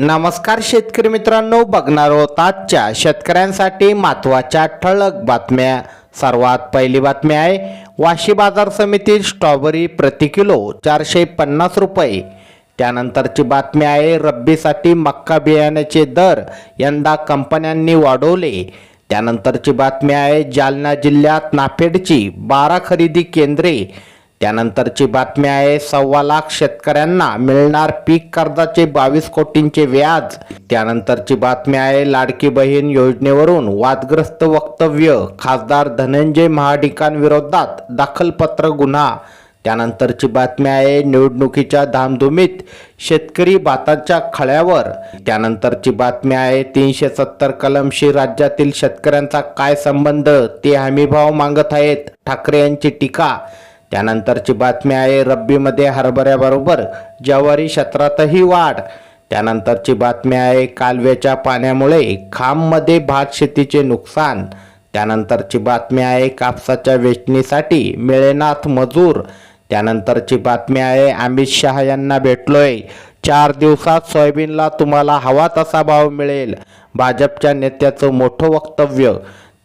नमस्कार शेतकरी मित्रांनो बघणार आहोत आजच्या शेतकऱ्यांसाठी महत्त्वाच्या ठळक बातम्या. सर्वात पहिली बातमी आहे वाशी बाजार समितीत स्ट्रॉबेरी प्रति किलो चारशे पन्नास रुपये. त्यानंतरची बातमी आहे रब्बीसाठी मक्का बियाण्याचे दर यंदा कंपन्यांनी वाढवले. त्यानंतरची बातमी आहे जालना जिल्ह्यात नाफेडची बारा खरेदी केंद्रे. त्यानंतरची बातमी आहे सव्वा लाख शेतकऱ्यांना मिळणार पीक कर्जाचे बावीस कोटींचे व्याज. त्यानंतरची बातमी आहे लाडकी बहीण योजनेवरून वादग्रस्त वक्तव्य. खासदार धनंजय महाडिकांविरोधात दाखलपत्र गुन्हा. त्यानंतरची बातमी आहे निवडणुकीच्या धामधुमीत शेतकरी भाताच्या खळ्यावर. त्यानंतरची बातमी आहे तीनशे सत्तर कलमशी राज्यातील शेतकऱ्यांचा काय संबंध ते हमीभाव मागत आहेत. ठाकरे यांची टीका. त्यानंतरची बातमी आहे रब्बीमध्ये हरभऱ्याबरोबर ज्वारी क्षेत्रातही वाढ. त्यानंतरची बातमी आहे कालव्याच्या पाण्यामुळे खाममध्ये भात शेतीचे नुकसान. त्यानंतरची बातमी आहे कापसाच्या वेचणीसाठी मिळेनाथ मजूर. त्यानंतरची बातमी आहे अमित शहा यांना भेटलोय. चार दिवसात सोयाबीनला तुम्हाला हवा तसा भाव मिळेल. भाजपच्या नेत्याचं मोठं वक्तव्य.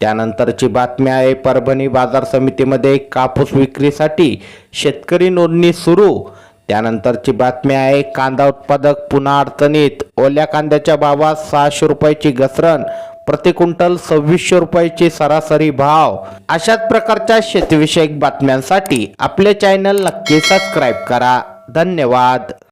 त्यानंतरची बातमी आहे परभणी बाजार समितीमध्ये कापूस विक्रीसाठी शेतकरी नोंदणी सुरू. त्यानंतरची बातमी आहे कांदा उत्पादक पुन्हा अडचणीत. ओल्या कांद्याच्या भावात सहाशे रुपयाची घसरण. प्रति क्विंटल सव्वीसशे रुपयाची सरासरी भाव. अशाच प्रकारच्या शेतीविषयक बातम्यांसाठी आपले चॅनल नक्की सबस्क्राईब करा. धन्यवाद.